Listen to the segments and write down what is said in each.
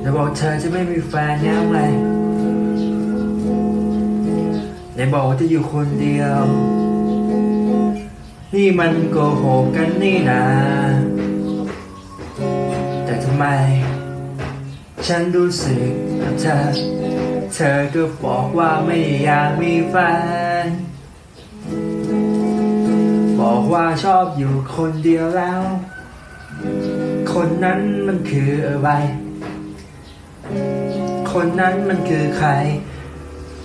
แต่บอกเธอจะไม่มีแฟนยังไงไหนบอกว่าจะอยู่คนเดียว นี่มันโกหกกันนี่นาแต่ทำไม ฉันรู้สึกกับเธอ เธอก็บอกว่าไม่อยากมีแฟน บอกว่าชอบอยู่คนเดียวแล้ว คนนั้นมันคืออะไร คนนั้นมันคือใคร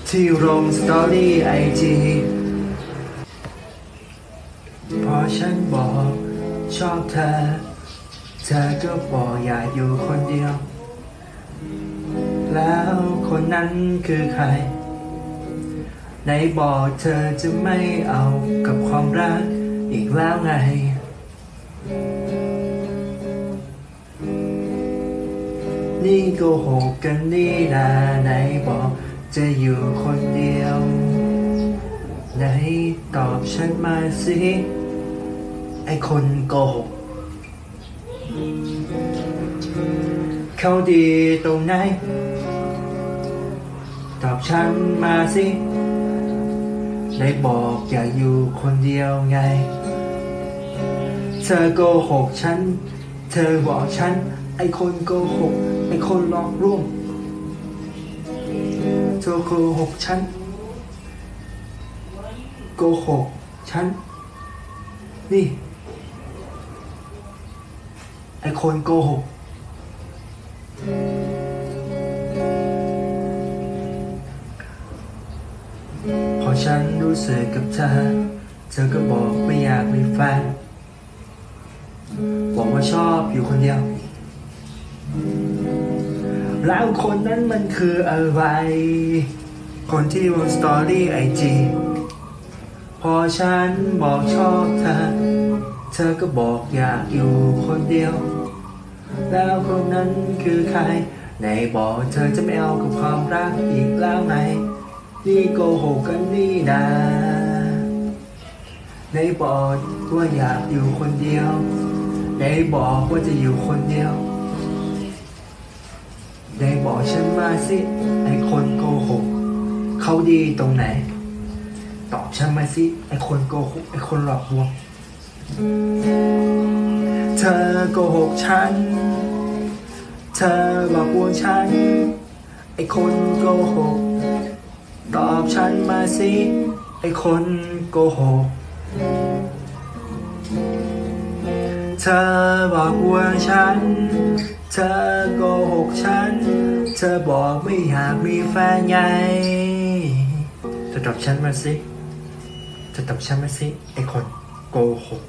ที่ลงสตอรี่ไอจีพอฉันบอกชอบเธอ เธอก็บอกอยากอยู่คนเดียว แล้วคนนั้นคือใครไหนบอกเธอจะไม่เอากับความรักอีกแล้วไง นี่โกหกกันนี่นาไหนบอกจะอยู่คนเดียว ไหนตอบฉันมาสิ ไอคนโกหก เขาดีตรงไหน ตอบฉันมาสิได้บอกอย่าอยู่คนเดียวไง เธอโกหกฉัน เธอบอกฉัน ไอคนโกหก ไอคนหลอกลวงเธอโกหกฉันโกหกฉัน นี่ ไอคนโกหกพอฉันรู้สึกกับเธอ เธอก็บอกไม่อยากมีแฟนบอกว่าชอบอยู่คนเดียว แล้วคนนั้นมันคืออะไร คนที่บนสตอรี่ไอจีพอฉันบอกชอบเธอ เธอก็บอกอยากอยู่คนเดียว แล้วคนนั้นคือใครไหนบอกเธอจะไม่เอากับความรักอีกแล้วไงนี่โกหกกันนี่นาไหนบอกว่าอยากอยู่คนเดียวไหนบอกว่าจะอยู่คนเดียว ฉันมาสิไอคนโกหกเขาดีตรงไหน ตอบฉันมาสิไอคนโกหกไอคนหลอกลวงเธอโกหกฉัน เธอหลอกลวงฉัน ไอคนโกหกตอบฉันมาสิไอคนโกหกเธอบอกว่าฉัน เธอโกหกฉัน เธอบอกไม่อยากมีแฟนไงจะตอบฉันมาสิจะตอบฉันมาสิไอคนโกหก